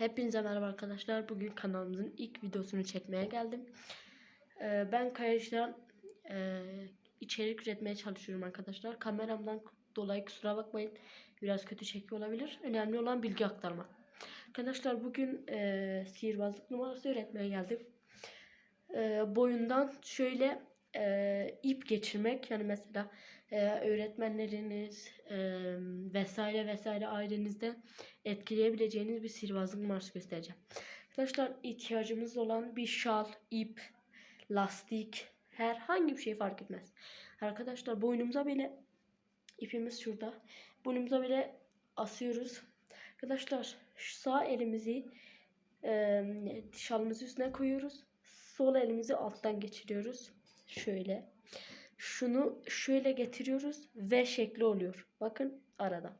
Hepinize merhaba arkadaşlar. Bugün kanalımızın ilk videosunu çekmeye geldim. Ee, ben Kayaş'tan e, içerik üretmeye çalışıyorum arkadaşlar. Kameramdan dolayı kusura bakmayın. Biraz kötü çekiyor olabilir. Önemli olan bilgi aktarma. Arkadaşlar bugün e, sihirbazlık numarası öğretmeye geldim. E, boyundan şöyle e, ip geçirmek yani mesela e, öğretmenleriniz e, vesaire vesaire ailenizde etkileyebileceğiniz bir sihirbazlık numarası göstereceğim. Arkadaşlar ihtiyacımız olan bir şal, ip, lastik, herhangi bir şey fark etmez. Arkadaşlar boynumuza böyle ipimiz şurada. Boynumuza böyle asıyoruz. Arkadaşlar sağ elimizi e, şalımızın üstüne koyuyoruz. Sol elimizi alttan geçiriyoruz. Şöyle. Şunu şöyle getiriyoruz ve şekli oluyor. Bakın arada.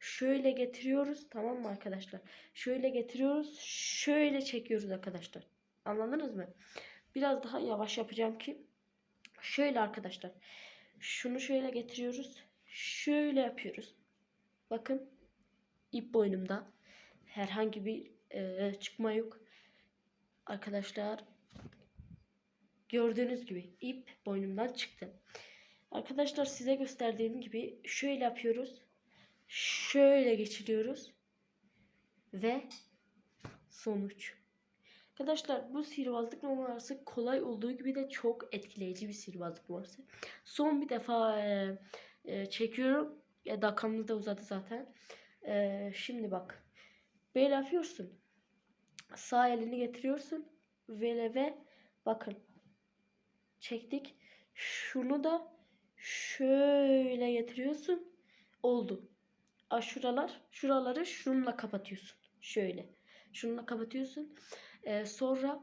Şöyle getiriyoruz tamam mı arkadaşlar? Şöyle getiriyoruz. Şöyle çekiyoruz arkadaşlar. Anladınız mı? Biraz daha yavaş yapacağım ki. Şöyle arkadaşlar. Şunu şöyle getiriyoruz. Şöyle yapıyoruz. Bakın ip boynumda. Herhangi bir e, çıkma yok. Arkadaşlar gördüğünüz gibi ip boynumdan çıktı. Arkadaşlar size gösterdiğim gibi şöyle yapıyoruz. Şöyle geçiriyoruz. Ve sonuç. Arkadaşlar bu sihirbazlık numarası kolay olduğu gibi de çok etkileyici bir sihirbazlık numarası. Son bir defa e, e, çekiyorum. Ya dakikamız da uzadı zaten. E, şimdi bak. Böyle yapıyorsun. Sağ elini getiriyorsun. Ve ve bakın. Çektik. Şunu da şöyle getiriyorsun. Oldu. Şuralar, şuraları şununla kapatıyorsun. Şöyle. Şununla kapatıyorsun. Ee, sonra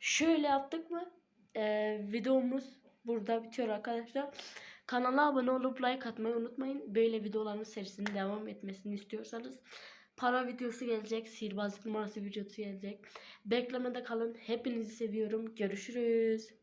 şöyle yaptık mı ee, videomuz burada bitiyor arkadaşlar. Kanala abone olup like atmayı unutmayın. Böyle videoların serisinin devam etmesini istiyorsanız. Para videosu gelecek. Sihirbazlık numarası videosu gelecek. Beklemede kalın. Hepinizi seviyorum. Görüşürüz.